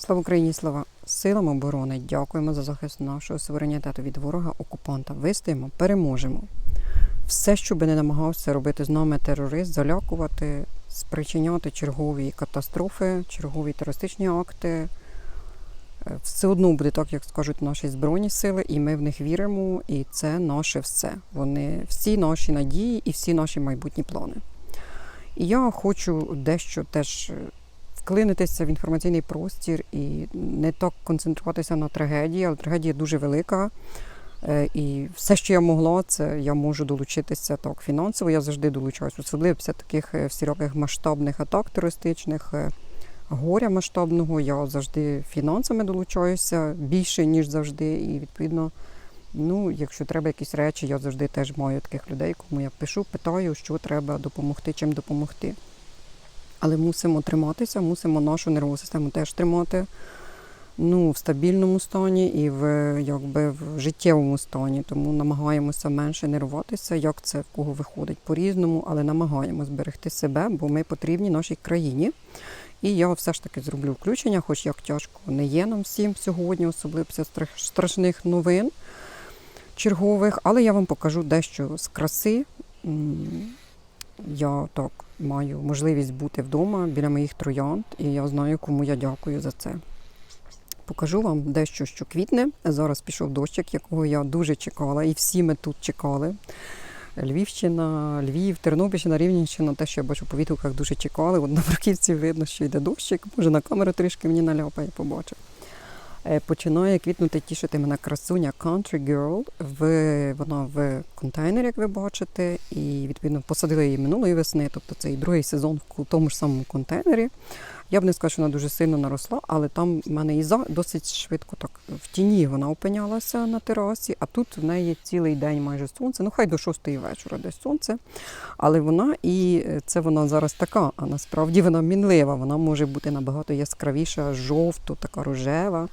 Слава Україні, слава силам оборони. Дякуємо за захист нашого суверенітету від ворога, окупанта. Вистоїмо, переможемо. Все, що би не намагався робити з нами терорист, залякувати, спричиняти чергові катастрофи, чергові терористичні акти. е, Все одно буде так, як скажуть наші збройні сили, і ми в них віримо, і це наше все. Вони всі наші надії і всі наші майбутні плани. І я хочу дещо теж е, вклинитися в інформаційний простір і не так концентруватися на трагедії, але трагедія дуже велика. Е, І все, що я могла, це я можу долучитися так фінансово. Я завжди долучаюсь, особливо після таких е, всіляких масштабних атак терористичних, е, горя масштабного. Я завжди фінансами долучаюся більше, ніж завжди. І відповідно, ну, якщо треба якісь речі, я завжди теж маю таких людей, кому я пишу, питаю, що треба допомогти, чим допомогти. Але мусимо триматися, мусимо нашу нервову систему теж тримати ну, в стабільному стані і в, якби, в життєвому стані. Тому намагаємося менше нервуватися, як це в кого виходить по-різному, але намагаємося зберегти себе, бо ми потрібні нашій країні. І я все ж таки зроблю включення, хоч як тяжко не є нам всім сьогодні, особливо після страшних новин чергових, але я вам покажу дещо з краси. Я так маю можливість бути вдома біля моїх троянд, і я знаю, кому я дякую за це. Покажу вам дещо, що квітне. Зараз пішов дощик, якого я дуже чекала, і всі ми тут чекали. Львівщина, Львів, Тернопільщина, Рівненщина, те, що я бачу по відгуках, дуже чекали. От на Бруківці видно, що йде дощик. Може, на камеру трішки мені наляпає, побачив. Е, Починає квітнути, тішити мене красуня Country Girl. В, вона в контейнері, як ви бачите, і відповідно посадили її минулої весни, тобто це і другий сезон в тому ж самому контейнері. Я б не сказала, що вона дуже сильно наросла, але там в мене і за досить швидко так в тіні вона опинялася на терасі, а тут в неї цілий день майже сонце. Ну хай до шостої вечора десь сонце. Але вона і е, це вона зараз така, а насправді вона мінлива. Вона може бути набагато яскравіша, жовто, така рожева.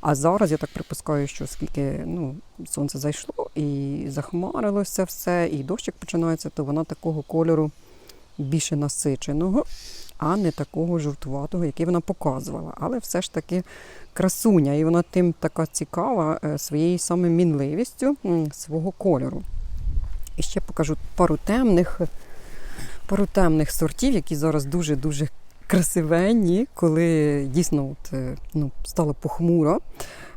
А зараз я так припускаю, що оскільки ну, сонце зайшло і захмарилося все, і дощик починається, то вона такого кольору більше насиченого, а не такого жовтуватого, який вона показувала. Але все ж таки красуня, і вона тим така цікава е, своєю саме мінливістю свого кольору. І ще покажу пару темних, пару темних сортів, які зараз дуже-дуже красивенні, коли дійсно от, е, ну, стало похмуро.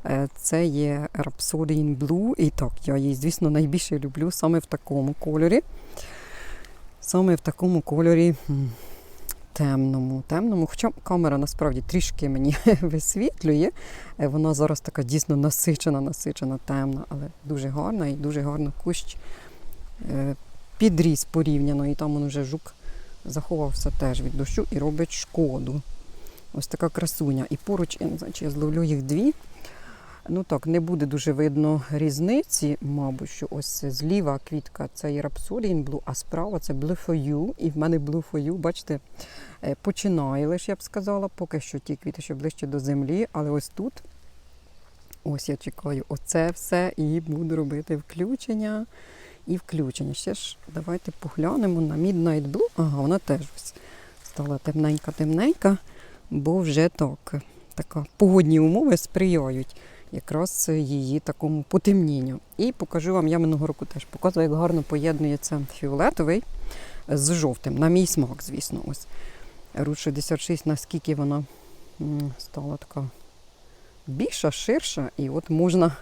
Е, Це є Rhapsody in Blue. І так, я її, звісно, найбільше люблю саме в такому кольорі. Саме в такому кольорі темному. темному. Хоча камера насправді трішки мені висвітлює. Е, Вона зараз така дійсно насичена, насичена, темна, але дуже гарна і дуже гарно кущ е, підріс порівняно. І там он вже жук заховався теж від дощу і робить шкоду. Ось така красуня. І поруч, я не знаю, чи я зловлю їх дві. Ну так, не буде дуже видно різниці, мабуть, що ось зліва квітка це є Rhapsody in Blue, а справа це Blue for You. І в мене Blue for You, бачите, е, починає лише, я б сказала, поки що ті квіти ще ближче до землі, але ось тут, ось я чекаю, оце все і буду робити включення і включення. Ще ж давайте поглянемо на Midnight Blue. Ага, вона теж стала темненька-темненька, бо вже так, така погодні умови сприяють якраз її такому потемнінню. І покажу вам, я минулого року теж показувала, як гарно поєднується фіолетовий з жовтим. На мій смак, звісно. Ось Рут 66, наскільки вона стала така більша, ширша, і от можна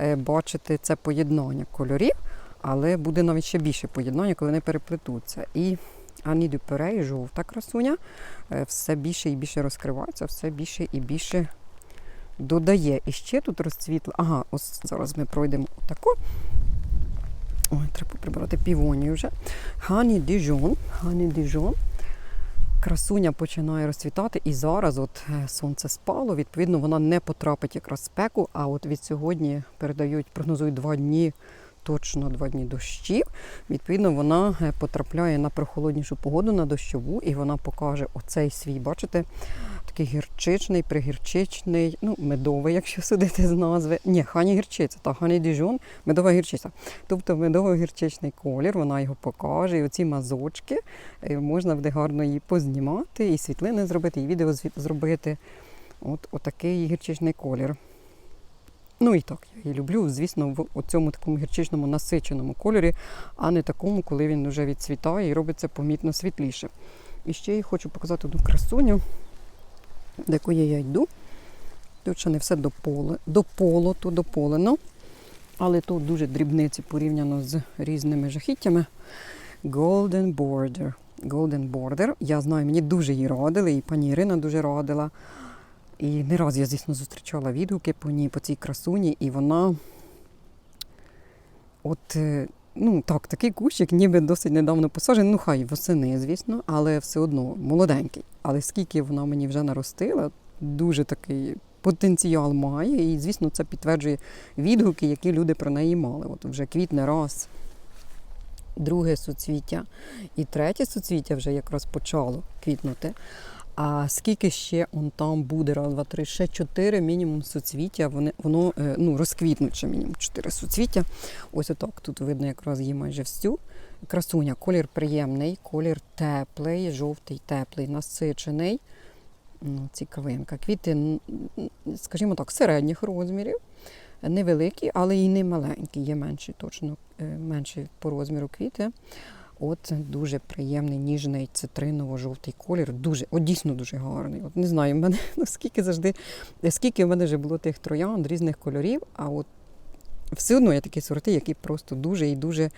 е, бачити це поєднання кольорів, але буде навіть ще більше поєднання, коли вони переплетуться. І Ані Дюперей, жовта красуня, е, все більше і більше розкривається, все більше і більше додає. І ще тут розцвітла. Ага, ось зараз ми пройдемо отако. Ой, треба прибрати півонію вже. Хані Діжон. Хані Діжон. Красуня починає розцвітати, і зараз от е, сонце спало. Відповідно, вона не потрапить якраз в спеку. А от від сьогодні передають, прогнозують два дні, точно два дні дощів. Відповідно, вона е, потрапляє на прохолоднішу погоду, на дощову, і вона покаже оцей свій, бачите, такий гірчичний, пригірчичний, ну, медовий, якщо судити з назви. Ні, хані гірчиця, та хані діжон, медова гірчиця. Тобто медово-гірчичний колір, вона його покаже. І оці мазочки е, можна буде гарно її познімати, і світлини зробити, і відео зробити. От отакий гірчичний колір. Ну і так, я її люблю, звісно, в цьому такому гірчичному насиченому кольорі, а не такому, коли він вже відцвітає і робиться помітно світліше. І ще я хочу показати одну красуню, до якої я йду. Тут ще не все до поле, полоту, дополено. Але тут дуже дрібниці порівняно з різними жахіттями. Golden Border. Golden Border. Я знаю, мені дуже її радили, і пані Ірина дуже радила. І не раз я, звісно, зустрічала відгуки по ній, по цій красуні, і вона. От, е, ну так, такий кущик, ніби досить недавно посаджений. Ну, хай восени, звісно, але все одно молоденький. Але скільки вона мені вже наростила, дуже такий потенціал має. І, звісно, це підтверджує відгуки, які люди про неї мали. От вже квітне раз, друге суцвіття і третє суцвіття вже якраз почало квітнути. А скільки ще он там буде? Раз, два, три, ще чотири мінімум суцвіття. Вони, воно е, ну, розквітнуть ще мінімум чотири суцвіття. Ось отак. Тут видно якраз її майже всю. Красуня, колір приємний, колір теплий, жовтий, теплий, насичений. Ну, Цікавинка. Квіти, скажімо так, середніх розмірів. Невеликі, але і не маленькі. Є менші, точно е, менші по розміру квіти. От дуже приємний, ніжний цитриново-жовтий колір. Дуже, от дійсно дуже гарний. От не знаю, в мене ну, скільки завжди, скільки в мене вже було тих троянд різних кольорів, а от все одно є такі сорти, які просто дуже і дуже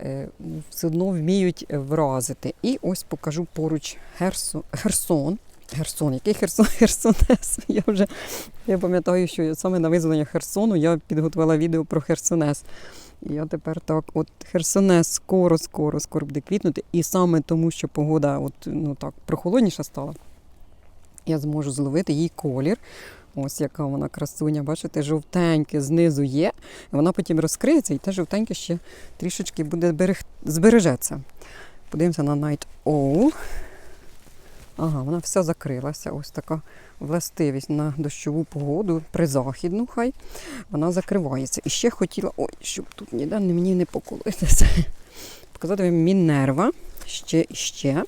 е, все одно вміють вразити. І ось покажу поруч Херсон. Херсон. Херсон, який Херсон Херсонес? Я вже я пам'ятаю, що саме на визволення Херсону я підготувала відео про Херсонес. І я тепер так, от Херсонес скоро, скоро, скоро буде квітнути. І саме тому, що погода от, ну так, прохолодніша стала, я зможу зловити її колір. Ось яка вона красуня, бачите, жовтеньке знизу є. Вона потім розкриється, і те жовтеньке ще трішечки буде збережеться. Подивимося на Night Owl. Ага, вона вся закрилася. Ось така властивість на дощову погоду, призахідну хай. Вона закривається. І ще хотіла, ой, щоб тут ніде мені не поколитися. Показати вам Мінерва ще і ще.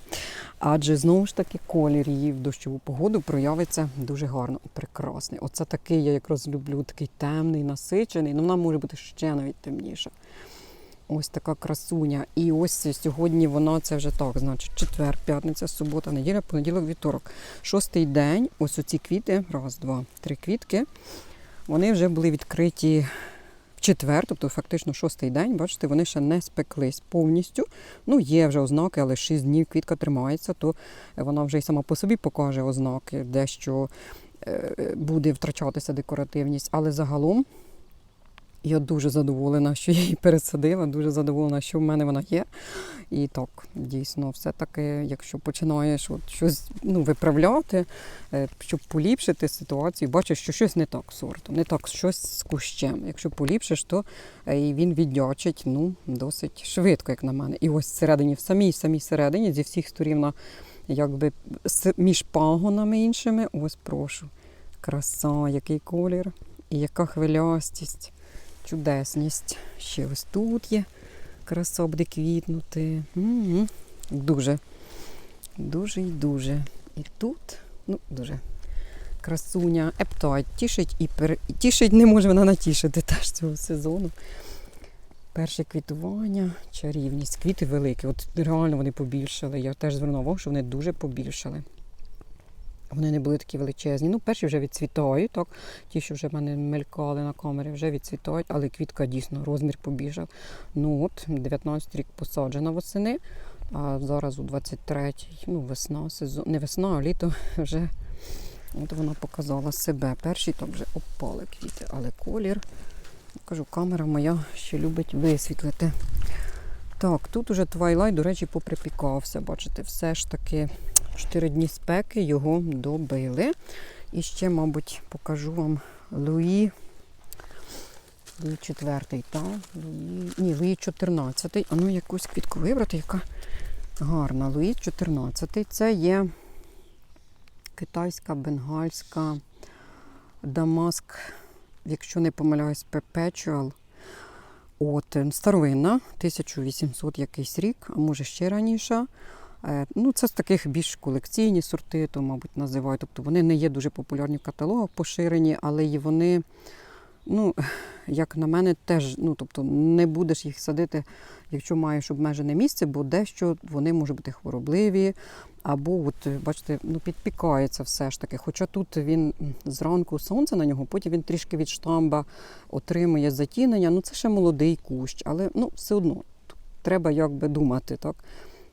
Адже знову ж таки колір її в дощову погоду проявиться дуже гарно прекрасний. Оце такий я якраз люблю, такий темний, насичений. Ну, вона може бути ще навіть темніша. Ось така красуня. І ось сьогодні вона це вже так, значить, четвер, п'ятниця, субота, неділя, понеділок, вівторок. Шостий день, ось оці квіти, раз, два, три квітки. Вони вже були відкриті в четвер, тобто фактично шостий день. Бачите, вони ще не спеклись повністю. Ну, є вже ознаки, але 6 днів квітка тримається, то вона вже й сама по собі покаже ознаки, дещо е, буде втрачатися декоративність. Але загалом я дуже задоволена, що я її пересадила, дуже задоволена, що в мене вона є. І так, дійсно, все-таки, якщо починаєш от щось ну, виправляти, е, щоб поліпшити ситуацію, бачиш, що щось не так з сортом, не так щось з кущем. Якщо поліпшиш, то е, він віддячить ну, досить швидко, як на мене. І ось всередині, в самій самій середині, зі всіх сторін, якби між пагонами іншими, ось прошу. Краса, який колір і яка хвилястість чудесність. Ще ось тут є краса буде квітнути. М-м. Дуже, дуже і дуже. І тут, ну, дуже красуня. Ептайт тішить і пер... тішить не може вона натішити теж цього сезону. Перше квітування, чарівність. Квіти великі. От реально вони побільшали. Я теж звернула увагу, що вони дуже побільшали. Вони не були такі величезні. Ну, перші вже відцвітають, так. Ті, що вже в мене мелькали на камері, вже відцвітають, але квітка дійсно розмір побіжав. Ну от, 19 рік посаджена восени, а зараз у 23-й, ну, весна, сезон, не весна, а літо вже от вона показала себе. Перші там вже опали квіти, але колір. Кажу, камера моя ще любить висвітлити. Так, тут уже Твайлайт, до речі, поприпікався. Бачите, все ж таки 4 дні спеки його добили. І ще, мабуть, покажу вам Луї. Луї 4, так? Луї... Ні, Луї 14. А ну якусь квітку вибрати, яка гарна. Луї 14. Це є китайська, бенгальська, Дамаск, якщо не помиляюсь, Perpetual. От, старовинна, 1800 якийсь рік, а може ще раніше. Е, Ну, це з таких більш колекційні сорти, то, мабуть, називають. Тобто вони не є дуже популярні в каталогах поширені, але і вони, ну, як на мене, теж ну, тобто не будеш їх садити, якщо маєш обмежене місце, бо дещо вони можуть бути хворобливі, або, от, бачите, ну, підпікається все ж таки. Хоча тут він зранку сонце на нього, потім він трішки від штамба отримує затінення. Ну, це ще молодий кущ, але ну, все одно треба якби думати, так.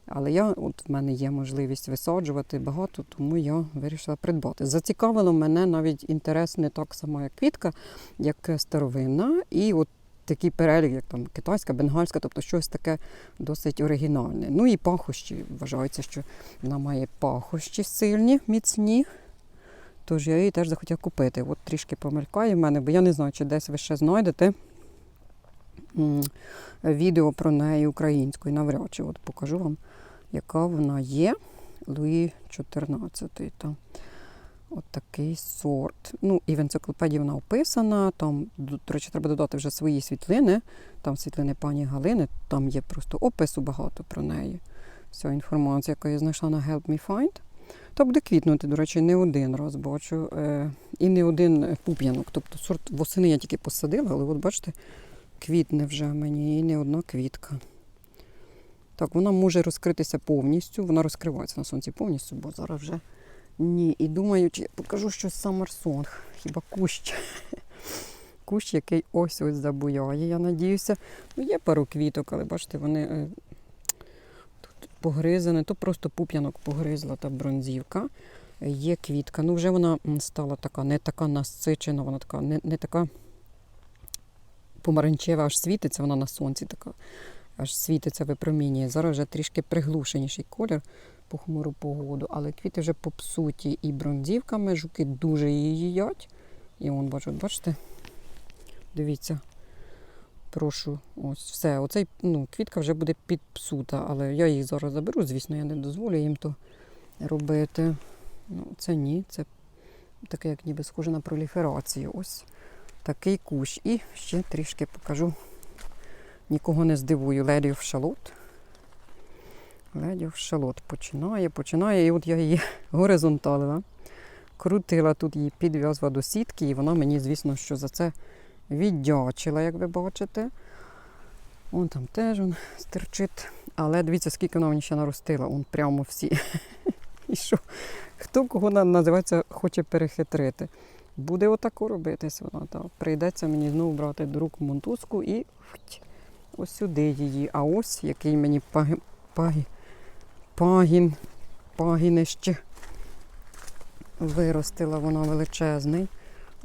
Але я, от в мене є можливість висаджувати багато, тому я вирішила придбати. Зацікавило мене навіть інтерес не так само, як квітка, як старовинна. І от такий перелік, як там китайська, бенгальська, тобто щось таке досить оригінальне. Ну і пахощі. Вважається, що вона має пахощі сильні, міцні. Тож я її теж захотіла купити. От трішки помелькає в мене, бо я не знаю, чи десь ви ще знайдете відео про неї українською. Навряд чи от покажу вам, яка вона є. Луї 14. Там. От такий сорт. Ну, і в енциклопедії вона описана. Там, до речі, треба додати вже свої світлини. Там світлини пані Галини, там є просто опису багато про неї. Вся інформація, яку я знайшла на Help Me Find. Буде квітнути, до речі, не один раз бачу. Е, і не один пуп'янок. Тобто сорт восени я тільки посадила, але от бачите, квітне вже мені і не одна квітка. Так, вона може розкритися повністю. Вона розкривається на сонці повністю, бо зараз вже ні. І думаю, чи я покажу щось Summer Хіба кущ. Кущ, який ось ось забуяє, я надіюся. Ну, є пару квіток, але бачите, вони е, тут погризані, то просто пуп'янок погризла та бронзівка. Є квітка. Ну, вже вона стала така, не така насичена, вона така, не, не така помаранчева, аж світиться, вона на сонці така, аж світиться, випромінює. Зараз вже трішки приглушеніший колір по хмуру погоду, але квіти вже попсуті і бронзівками, жуки дуже її їдять. І он бачу, бачите? Дивіться. Прошу, ось все. Оцей ну, квітка вже буде підпсута, але я їх зараз заберу, звісно, я не дозволю їм то робити. Ну, це ні, це таке, як ніби схоже на проліферацію. Ось такий кущ. І ще трішки покажу. Нікого не здивую. Леді в шалот. Леді в шалот починає, починає. І от я її горизонталила. Крутила тут її, підв'язла до сітки, і вона мені, звісно, що за це віддячила, як ви бачите. Вон там теж он стерчить. Але дивіться, скільки вона мені ще наростила. Он прямо всі. І що? Хто кого називається, хоче перехитрити. Буде отако робитись вона. Так. Прийдеться мені знову брати до рук мотузку і ось сюди її. А ось який мені паги, пагі, пагін, пагінище виростила вона величезний.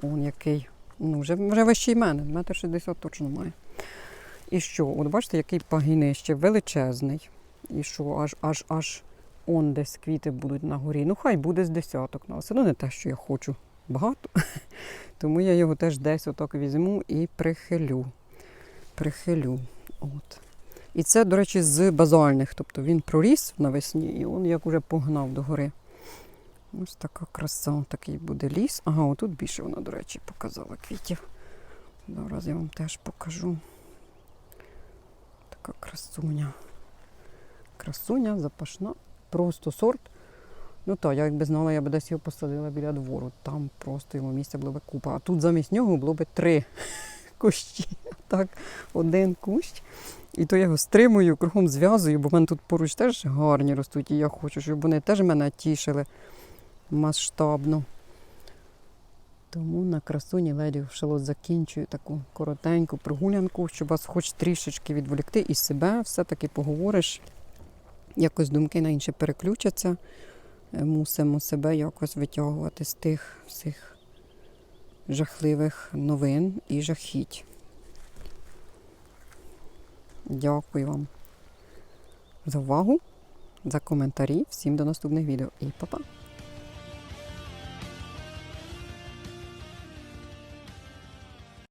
Он який. Ну, вже, вже вищий мене, метр шістдесят точно має. І що? От бачите, який пагінище величезний. І що, аж аж аж он десь квіти будуть на горі. Ну, хай буде з десяток. Ну, все одно не те, що я хочу багато. Тому я його теж десь отак візьму і прихилю. Прихилю. От. І це, до речі, з базальних. Тобто він проріс навесні і він як уже погнав до гори. Ось така краса, такий буде ліс. Ага, отут більше вона, до речі, показала квітів. Зараз я вам теж покажу. Така красуня. Красуня, запашна, просто сорт. Ну так, я якби знала, я б десь його посадила біля двору. Там просто йому місця було б купа. А тут замість нього було б три кущі. Так, один кущ. І то я його стримую, кругом зв'язую, бо в мене тут поруч теж гарні ростуть, і я хочу, щоб вони теж мене тішили масштабно. Тому на красуні леді шалот закінчую таку коротеньку прогулянку, щоб вас хоч трішечки відволікти і себе все-таки поговориш. Якось думки на інше переключаться. Мусимо себе якось витягувати з тих всіх жахливих новин і жахіть. Дякую вам за увагу, за коментарі. Всім до наступних відео і па-па!